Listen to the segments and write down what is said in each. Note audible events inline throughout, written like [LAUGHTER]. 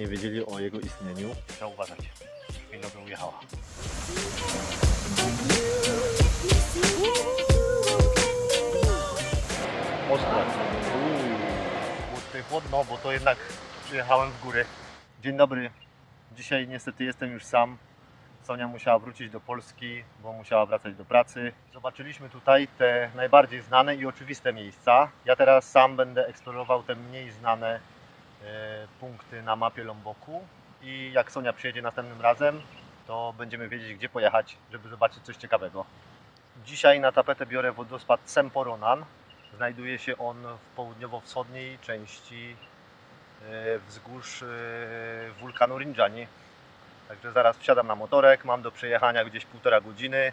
nie wiedzieli o jego istnieniu. Trzeba uważać. Winno by ujechała. Ostro. Uuu, chłodno, bo to jednak przyjechałem w góry. Dzień dobry. Dzisiaj niestety jestem już sam. Sonia musiała wrócić do Polski, bo musiała wracać do pracy. Zobaczyliśmy tutaj te najbardziej znane i oczywiste miejsca. Ja teraz sam będę eksplorował te mniej znane punkty na mapie Lomboku i jak Sonia przyjedzie następnym razem, to będziemy wiedzieć, gdzie pojechać, żeby zobaczyć coś ciekawego. Dzisiaj na tapetę biorę wodospad Semporonan. Znajduje się on w południowo-wschodniej części e, wzgórz e, wulkanu Rinjani. Także zaraz wsiadam na motorek, mam do przejechania gdzieś półtora godziny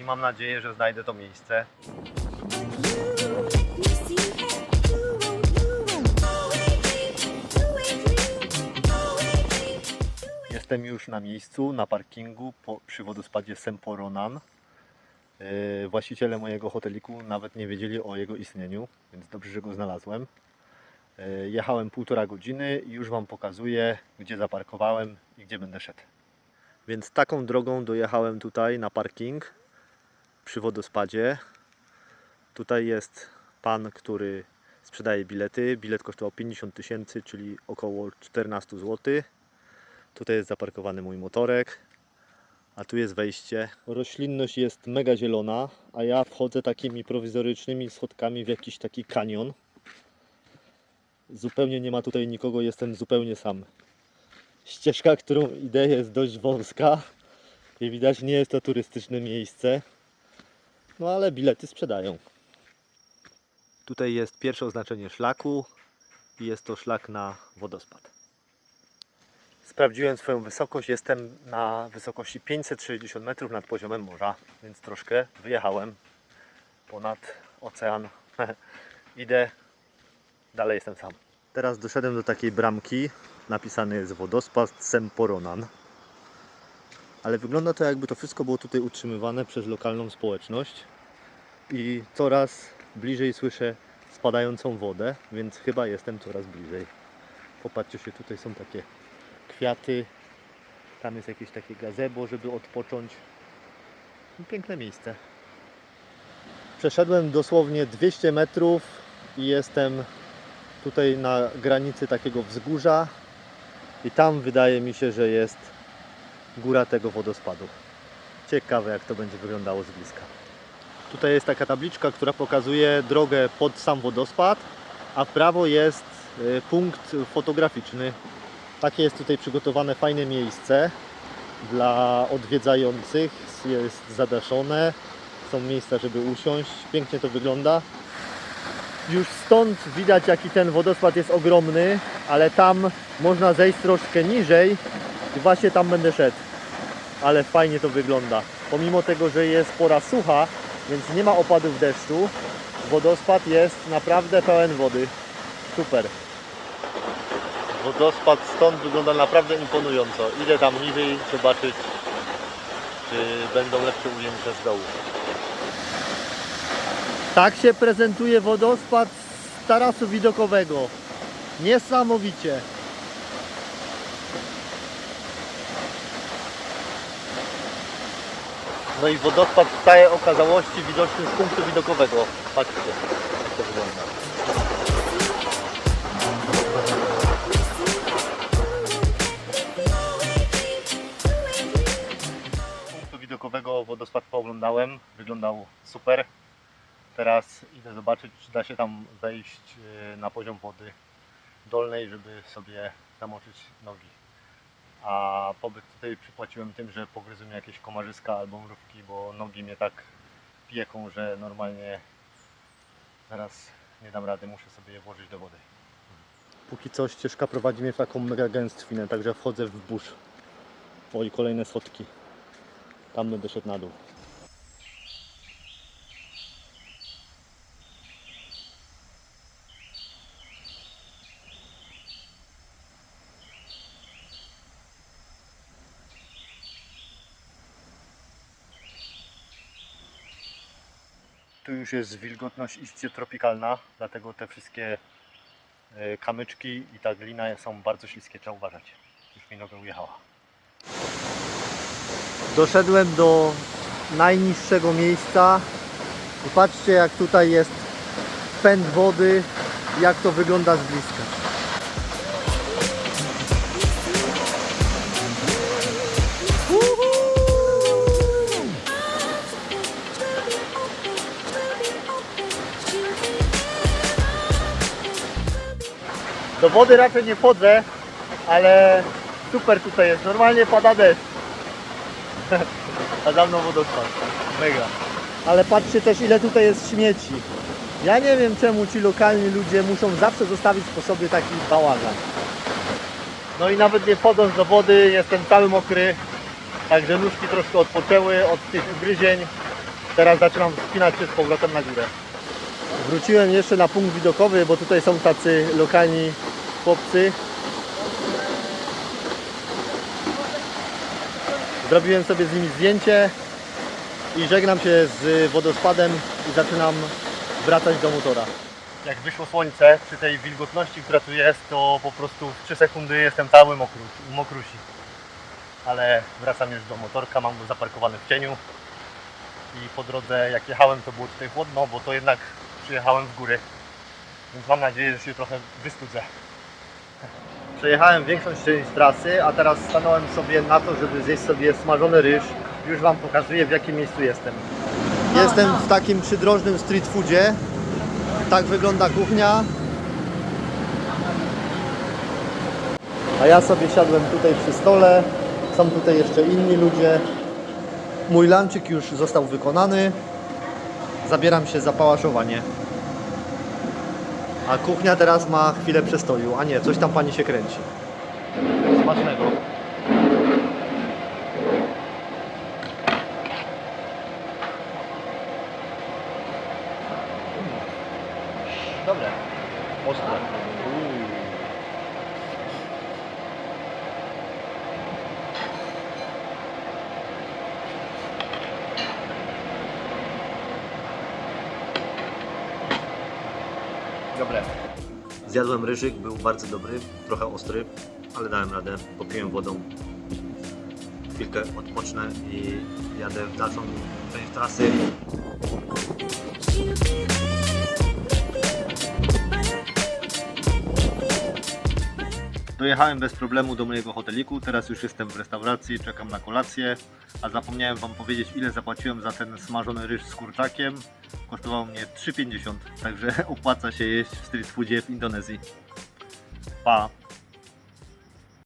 i mam nadzieję, że znajdę to miejsce. Jestem już na miejscu, na parkingu po, przy wodospadzie Semporonan. Yy, właściciele mojego hoteliku nawet nie wiedzieli o jego istnieniu, więc dobrze, że go znalazłem. Yy, Jechałem półtora godziny i już Wam pokazuję, gdzie zaparkowałem i gdzie będę szedł. Więc taką drogą dojechałem tutaj na parking przy wodospadzie. Tutaj jest pan, który sprzedaje bilety. Bilet kosztował 50 tysięcy, czyli około 14 zł. Tutaj jest zaparkowany mój motorek, a tu jest wejście. Roślinność jest mega zielona, a ja wchodzę takimi prowizorycznymi schodkami w jakiś taki kanion. Zupełnie nie ma tutaj nikogo, jestem zupełnie sam. Ścieżka, którą idę jest dość wąska i widać nie jest to turystyczne miejsce. No ale bilety sprzedają. Tutaj jest pierwsze oznaczenie szlaku i jest to szlak na wodospad. Sprawdziłem swoją wysokość, jestem na wysokości 560 metrów nad poziomem morza, więc troszkę wyjechałem ponad ocean. [LAUGHS] Idę, dalej jestem sam. Teraz doszedłem do takiej bramki, napisany jest wodospad Semporonan. Ale wygląda to jakby to wszystko było tutaj utrzymywane przez lokalną społeczność i coraz bliżej słyszę spadającą wodę, więc chyba jestem coraz bliżej. Popatrzcie się, tutaj są takie kwiaty, tam jest jakieś takie gazebo, żeby odpocząć. Piękne miejsce. Przeszedłem dosłownie 200 metrów i jestem tutaj na granicy takiego wzgórza i tam wydaje mi się, że jest góra tego wodospadu. Ciekawe jak to będzie wyglądało z bliska. Tutaj jest taka tabliczka, która pokazuje drogę pod sam wodospad, a w prawo jest y, punkt fotograficzny. Takie jest tutaj przygotowane fajne miejsce dla odwiedzających. Jest zadaszone, są miejsca, żeby usiąść. Pięknie to wygląda. Już stąd widać, jaki ten wodospad jest ogromny, ale tam można zejść troszkę niżej i właśnie tam będę szedł. Ale fajnie to wygląda. Pomimo tego, że jest pora sucha, więc nie ma opadów deszczu, wodospad jest naprawdę pełen wody. Super. Wodospad stąd wygląda naprawdę imponująco. Idę tam niżej zobaczyć, czy będą lepsze ujęcia z dołu. Tak się prezentuje wodospad z tarasu widokowego. Niesamowicie. No i wodospad całej okazałości widoczny z punktu widokowego. Patrzcie, jak to wygląda. Pooglądałem. Wyglądał super. Teraz idę zobaczyć, czy da się tam wejść e, na poziom wody dolnej, żeby sobie zamoczyć nogi. A pobyt tutaj przypłaciłem tym, że pogryzły mnie jakieś komarzyska albo mrówki, bo nogi mnie tak pieką, że normalnie zaraz nie dam rady, muszę sobie je włożyć do wody. Póki co ścieżka prowadzi mnie w taką mega gęstwinę, także wchodzę w burz. Oj, kolejne schodki. Tam będę szedł na dół. Tu już jest wilgotność iście tropikalna, dlatego te wszystkie y, kamyczki i ta glina są bardzo śliskie, trzeba uważać. Już mi noga ujechała. Doszedłem do najniższego miejsca i patrzcie jak tutaj jest pęd wody, jak to wygląda z bliska. Do wody raczej nie wchodzę, ale super tutaj jest. Normalnie pada deszcz. [LAUGHS] A za mną wodospad. Mega. Ale patrzcie też ile tutaj jest śmieci. Ja nie wiem czemu ci lokalni ludzie muszą zawsze zostawić po sobie taki bałagan. No i nawet nie wchodząc do wody jestem cały mokry. Także nóżki troszkę odpoczęły od tych ugryzień. Teraz zaczynam wspinać się z powrotem na górę. Wróciłem jeszcze na punkt widokowy, bo tutaj są tacy lokalni chłopcy. Zrobiłem sobie z nimi zdjęcie i żegnam się z wodospadem i zaczynam wracać do motora. Jak wyszło słońce, przy tej wilgotności, która tu jest, to po prostu w 3 sekundy jestem cały mokru, mokrusi. Ale wracam już do motorka, mam go zaparkowany w cieniu i po drodze jak jechałem to było tutaj chłodno, bo to jednak przyjechałem w góry. Więc mam nadzieję, że się trochę wystudzę. Przejechałem większą część trasy, a teraz stanąłem sobie na to, żeby zjeść sobie smażony ryż. Już Wam pokazuję w jakim miejscu jestem. Jestem w takim przydrożnym street foodzie. Tak wygląda kuchnia. A ja sobie siadłem tutaj przy stole. Są tutaj jeszcze inni ludzie. Mój lanczyk już został wykonany. Zabieram się za pałaszowanie. A kuchnia teraz ma chwilę przestoju. A nie, coś tam pani się kręci. Smacznego. Zjadłem ryżyk, był bardzo dobry, trochę ostry, ale dałem radę, popiłem wodą. Chwilkę odpocznę i jadę w dalszą część trasy. Dojechałem bez problemu do mojego hoteliku, teraz już jestem w restauracji, czekam na kolację, a zapomniałem Wam powiedzieć ile zapłaciłem za ten smażony ryż z kurczakiem. Kosztowało mnie 3,50, także [LAUGHS] opłaca się jeść w street foodzie w Indonezji. Pa!